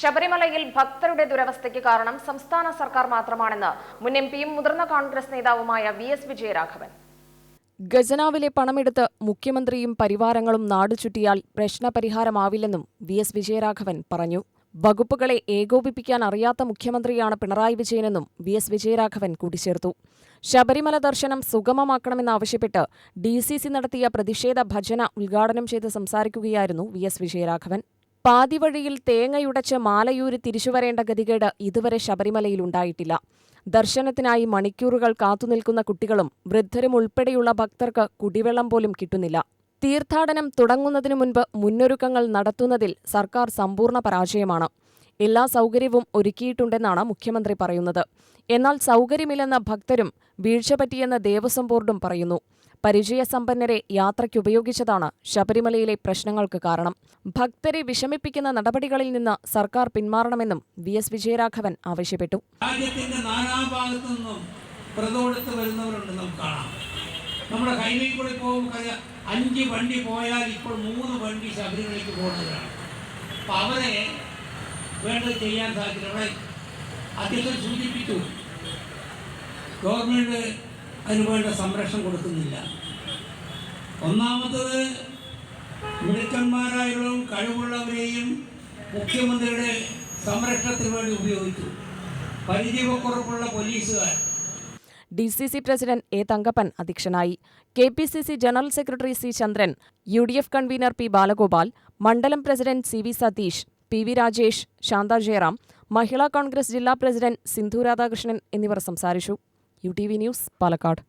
ശബരിമലയിൽ ഭക്തരുടെ ദുരവസ്ഥയ്ക്ക് കാരണം സംസ്ഥാന സർക്കാർ മാത്രമാണെന്ന് മുൻ എം പിയും മുതിർന്ന കോൺഗ്രസ് നേതാവുമായ വി എസ് വിജയരാഘവൻ. ഖജനാവിലെ പണമെടുത്ത് മുഖ്യമന്ത്രിയും പരിവാരങ്ങളും നാടു ചുറ്റിയാൽ പ്രശ്നപരിഹാരമാവില്ലെന്നും വി എസ് വിജയരാഘവൻ പറഞ്ഞു. വകുപ്പുകളെ ഏകോപിപ്പിക്കാൻ അറിയാത്ത മുഖ്യമന്ത്രിയാണ് പിണറായി വിജയനെന്നും വി എസ് വിജയരാഘവൻ കൂട്ടിച്ചേർത്തു. ശബരിമല ദർശനം സുഗമമാക്കണമെന്നാവശ്യപ്പെട്ട് ഡി സി സി നടത്തിയ പ്രതിഷേധ ഭജന ഉദ്ഘാടനം ചെയ്ത് സംസാരിക്കുകയായിരുന്നു വി എസ് വിജയരാഘവൻ. പാതിവഴിയിൽ തേങ്ങയുടച്ച് മാലയൂരി തിരിച്ചുവരേണ്ട ഗതികേട് ഇതുവരെ ശബരിമലയിൽ ഉണ്ടായിട്ടില്ല. ദർശനത്തിനായി മണിക്കൂറുകൾ കാത്തുനിൽക്കുന്ന കുട്ടികളും വൃദ്ധരും ഉൾപ്പെടെയുള്ള ഭക്തർക്ക് കുടിവെള്ളം പോലും കിട്ടുന്നില്ല. തീർത്ഥാടനം തുടങ്ങുന്നതിനു മുൻപ് മുന്നൊരുക്കങ്ങൾ നടത്തുന്നതിൽ സർക്കാർ സമ്പൂർണ പരാജയമാണ്. എല്ലാ സൗകര്യവും ഒരുക്കിയിട്ടുണ്ടെന്നാണ് മുഖ്യമന്ത്രി പറയുന്നത്. എന്നാൽ സൗകര്യമില്ലെന്ന ഭക്തരും വീഴ്ച പറ്റിയെന്ന് ദേവസ്വം ബോർഡും പറയുന്നു. പരിചയസമ്പന്നരെ യാത്രയ്ക്കുപയോഗിച്ചതാണ് ശബരിമലയിലെ പ്രശ്നങ്ങൾക്ക് കാരണം. ഭക്തരെ വിഷമിപ്പിക്കുന്ന നടപടികളിൽ നിന്ന് സർക്കാർ പിന്മാറണമെന്നും വി എസ് വിജയരാഘവൻ ആവശ്യപ്പെട്ടു. രാജ്യത്തിന്റെ നാനാഭാഗത്തു നിന്നും വ്രതമെടുത്ത് വരുന്നവരുണ്ട് നമുക്ക് കാണാം. നമ്മുടെ ഹൈവേ കൂടി പോകുമ്പോൾ അഞ്ച് വണ്ടി പോയാൽ ഇപ്പോൾ മൂന്ന് വണ്ടി ശബരിമലയ്ക്ക് പോകുന്നവരാണ്. അപ്പം അവരെ വേണ്ടത് ചെയ്യാൻ സാധിക്കില്ല. അവിടെ അധ്യക്ഷൻ സൂചിപ്പിച്ചു. ഗവൺമെന്റ് അതിന് വേണ്ട സംരക്ഷണം കൊടുക്കുന്നില്ല. ഒന്നാമത്തത് മിടുക്കന്മാരായവരും കഴിവുള്ളവരെയും മുഖ്യമന്ത്രിയുടെ സംരക്ഷണത്തിന് വേണ്ടി ഉപയോഗിച്ചു. പരിചയക്കുറവുള്ള പോലീസുകാർ. D C C president A Thankappan അധ്യക്ഷനായി. K P C C general secretary C Chandran U D F convener P Balagopal മണ്ഡലം president C V Satheesh P V Rajesh Shantha Jayaram Mahila Congress ജില്ലാ president Sindhu Radhakrishnan എന്നിവർ സംസാരിച്ചു. U T V news Palakkad.